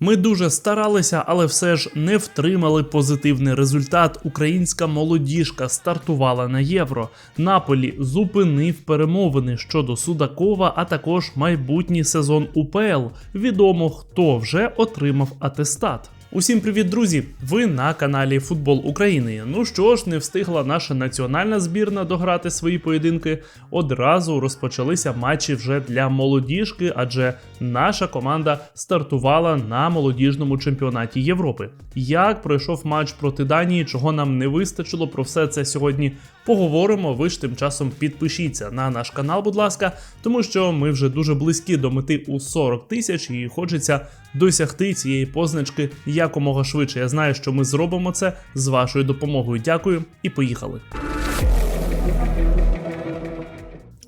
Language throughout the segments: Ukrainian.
Ми дуже старалися, але все ж не втримали позитивний результат. Українська молодіжка стартувала на євро. Наполі зупинив перемовини щодо Судакова, а також майбутній сезон УПЛ. Відомо, хто вже отримав атестат. Усім привіт, друзі! Ви на каналі Футбол України. Ну що ж, не встигла наша національна збірна дограти свої поєдинки. Одразу розпочалися матчі вже для молодіжки, адже наша команда стартувала на молодіжному чемпіонаті Європи. Як пройшов матч проти Данії, чого нам не вистачило, про все це сьогодні поговоримо. Ви ж тим часом підпишіться на наш канал, будь ласка, тому що ми вже дуже близькі до мети у 40 тисяч і хочеться досягти цієї позначки якомога швидше. Я знаю, що ми зробимо це з вашою допомогою. Дякую і поїхали.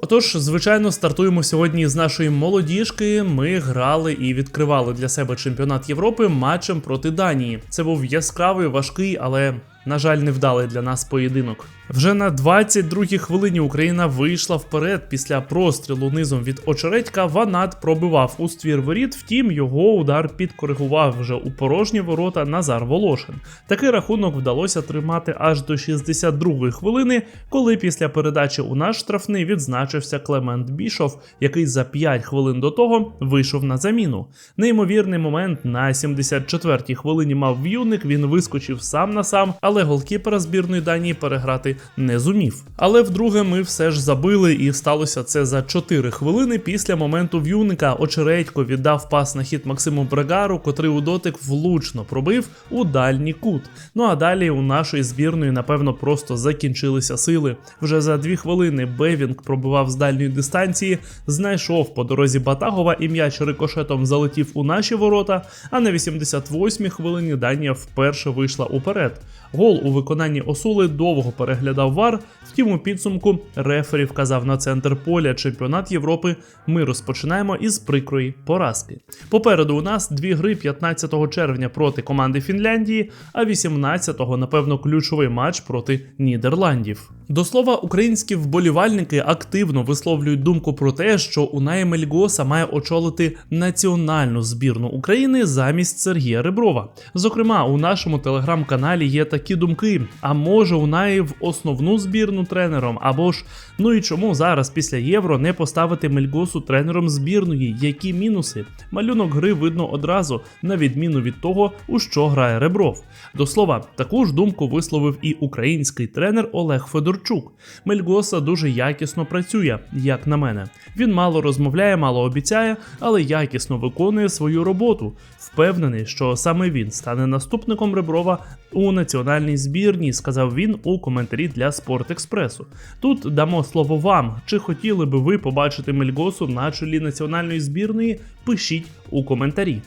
Отож, звичайно, стартуємо сьогодні з нашої молодіжки. Ми грали і відкривали для себе чемпіонат Європи матчем проти Данії. Це був яскравий, важкий, але. На жаль, невдалий для нас поєдинок. Вже на 22-й хвилині Україна вийшла вперед після прострілу низом від очередька. Ванат пробивав у ствір воріт, втім його удар підкоригував вже у порожні ворота Назар Волошин. Такий рахунок вдалося тримати аж до 62-ї хвилини, коли після передачі у наш штрафний відзначився Клемент Бішов, який за 5 хвилин до того вийшов на заміну. Неймовірний момент на 74-й хвилині мав в'юник. Він вискочив сам на сам, але голкіпера збірної Данії переграти не зумів. Але вдруге ми все ж забили, і сталося це за 4 хвилини після моменту в'юника. Очередько віддав пас на хід Максиму Брегару, котрий у дотик влучно пробив у дальній кут. Ну а далі у нашої збірної, напевно, просто закінчилися сили. Вже за 2 хвилини Бевінг пробивав з дальньої дистанції, знайшов по дорозі Батагова і м'яч рикошетом залетів у наші ворота. А на 88-й хвилині Данія вперше вийшла уперед. Гол у виконанні Осули довго переглядав вар. Втім, у підсумку рефері вказав на центр поля чемпіонат Європи. Ми розпочинаємо із прикрої поразки. Попереду у нас дві гри 15 червня проти команди Фінляндії, а 18-го, напевно, ключовий матч проти Нідерландів. До слова, українські вболівальники активно висловлюють думку про те, що Унай Мельгоса має очолити національну збірну України замість Сергія Реброва. Зокрема, у нашому телеграм-каналі є такі думки: а може Унай в основну збірну тренером, або ж ну і чому зараз після євро не поставити Мельгосу тренером збірної? Які мінуси? Малюнок гри видно одразу, на відміну від того, у що грає Ребров. До слова, таку ж думку висловив і український тренер Олег Федорчук. Мельгоса дуже якісно працює, як на мене. Він мало розмовляє, мало обіцяє, але якісно виконує свою роботу. Впевнений, що саме він стане наступником Реброва у національній збірній, сказав він у коментарі для Спорт-Експресу. Тут дамо слово вам. Чи хотіли би ви побачити Мельгосу на чолі національної збірної? Пишіть у коментарі.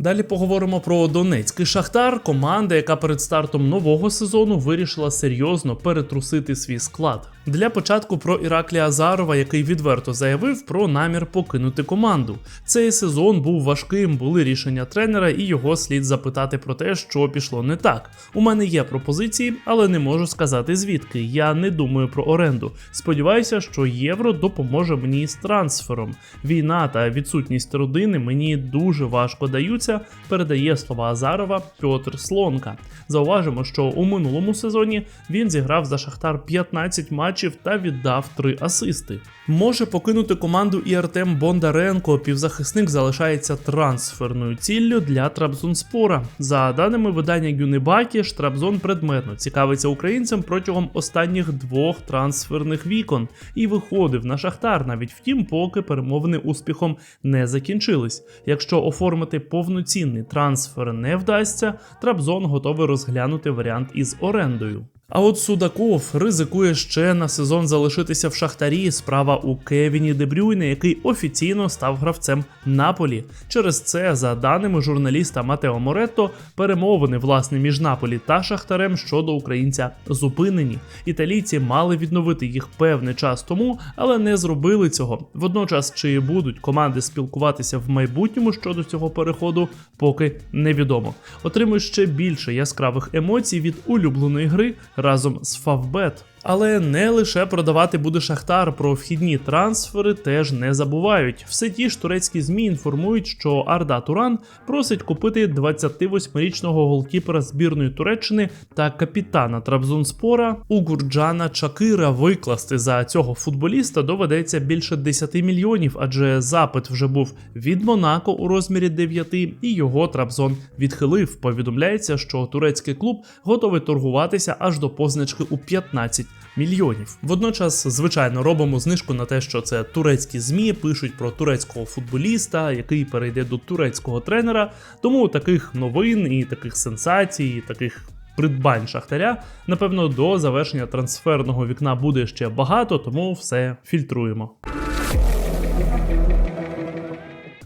Далі поговоримо про Донецький Шахтар, команда, яка перед стартом нового сезону вирішила серйозно перетрусити свій склад. Для початку про Іраклі Азарова, який відверто заявив про намір покинути команду. Цей сезон був важким, були рішення тренера, і його слід запитати про те, що пішло не так. У мене є пропозиції, але не можу сказати звідки. Я не думаю про оренду. Сподіваюся, що євро допоможе мені з трансфером. Війна та відсутність родини мені дуже важко даються. Передає слова Азарова Пьотр Слонка. Зауважимо, що у минулому сезоні він зіграв за Шахтар 15 матчів та віддав 3 асисти. Може покинути команду і Артем Бондаренко. Півзахисник залишається трансферною ціллю для Трабзонспора. За даними видання Гюнебакі, Трабзон предметно цікавиться українцем протягом останніх двох трансферних вікон і виходив на Шахтар, навіть втім, поки перемовини успіхом не закінчились. Якщо оформити повноцінний трансфер не вдасться, Трабзон готовий розглянути варіант із орендою. А от Судаков ризикує ще на сезон залишитися в Шахтарі. Справа у Кевіні Дебрюйне, який офіційно став гравцем Наполі. Через це, за даними журналіста Матео Моретто, перемовини власне між Наполі та Шахтарем щодо українця зупинені. Італійці мали відновити їх певний час тому, але не зробили цього. Водночас, чи будуть команди спілкуватися в майбутньому щодо цього переходу, поки невідомо. Отримуй ще більше яскравих емоцій від улюбленої гри разом з Favbet. Але не лише продавати буде Шахтар про вхідні трансфери теж не забувають. Все ті ж турецькі змі інформують, що Арда Туран просить купити 28-річного голкіпера збірної Туреччини та капітана Трабзонспора Угурджана Чакира. Викласти за цього футболіста доведеться більше 10 мільйонів, адже запит вже був від Монако у розмірі 9, і його Трабзон відхилив. Повідомляється, що турецький клуб готовий торгуватися аж до позначки у 15 мільйонів. Водночас, звичайно, робимо знижку на те, що це турецькі змі пишуть про турецького футболіста, який перейде до турецького тренера. Тому таких новин і таких сенсацій, і таких. Придбань Шахтаря, напевно, до завершення трансферного вікна буде ще багато, тому все фільтруємо.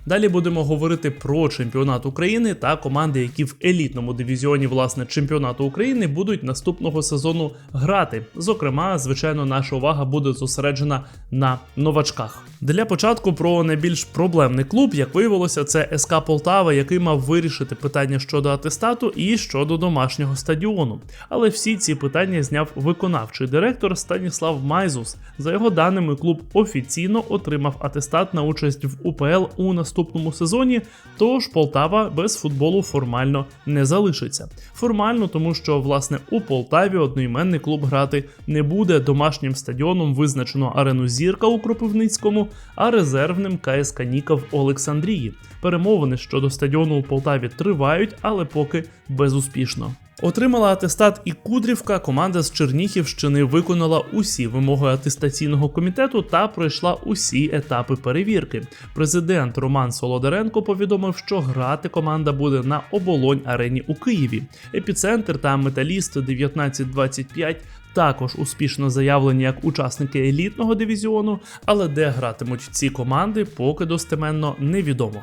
Далі будемо говорити про чемпіонат України та команди, які в елітному дивізіоні власне чемпіонату України будуть наступного сезону грати. Зокрема, звичайно, наша увага буде зосереджена на новачках. Для початку про найбільш проблемний клуб, як виявилося, це СК Полтава, який мав вирішити питання щодо атестату і щодо домашнього стадіону. Але всі ці питання зняв виконавчий директор Станіслав Майзус. За його даними, клуб офіційно отримав атестат на участь в УПЛ у наступному сезоні. Тож Полтава без футболу формально не залишиться. Формально, тому що власне у Полтаві одноіменний клуб грати не буде. Домашнім стадіоном визначено арену Зірка у Кропивницькому, а резервним КСК Ніка в Олександрії. Перемовини щодо стадіону у Полтаві тривають, але поки безуспішно. Отримала атестат і Кудрівка. Команда з Черніхівщини виконала усі вимоги атестаційного комітету та пройшла усі етапи перевірки. Президент Роман Солодаренко повідомив, що грати команда буде на оболонь арені у Києві. Епіцентр та металіст 1925 також успішно заявлені як учасники елітного дивізіону, але де гратимуть ці команди, поки достеменно невідомо.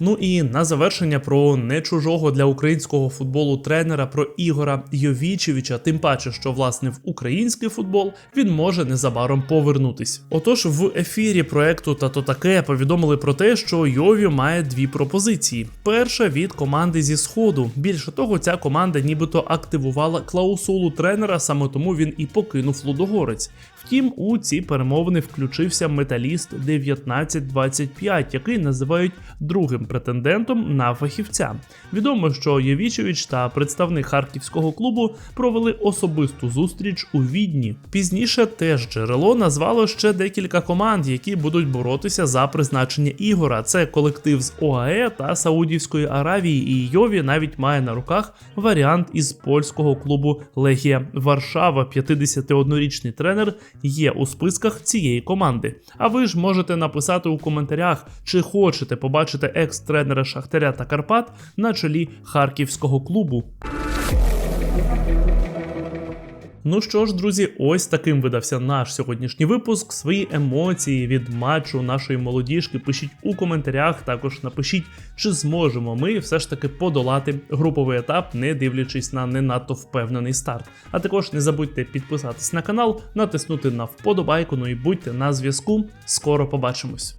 Ну і на завершення про не чужого для українського футболу тренера про Ігора Йовічевича, тим паче, що власне в український футбол він може незабаром повернутись. Отож, в ефірі проекту та то таке повідомили про те, що Йові має дві пропозиції: перша від команди зі сходу. Більше того, ця команда нібито активувала клаусулу тренера, саме тому він і покинув Лудогорець. Втім, у ці перемовини включився металіст 1925, який називають другим претендентом на фахівця. Відомо, що Євічевич та представник харківського клубу провели особисту зустріч у Відні. Пізніше теж джерело назвало ще декілька команд, які будуть боротися за призначення Ігора. Це колектив з ОАЕ та Саудівської Аравії. І Йові навіть має на руках варіант із польського клубу Легія Варшава. 51-річний тренер є у списках цієї команди. А ви ж можете написати у коментарях, чи хочете побачити екс-тренера Шахтаря та Карпат на чолі харківського клубу. Ну що ж, друзі, ось таким видався наш сьогоднішній випуск. Свої емоції від матчу нашої молодіжки пишіть у коментарях. Також напишіть, чи зможемо ми все ж таки подолати груповий етап, не дивлячись на не надто впевнений старт. А також не забудьте підписатись на канал, натиснути на вподобайку. Ну і будьте на зв'язку. Скоро побачимось.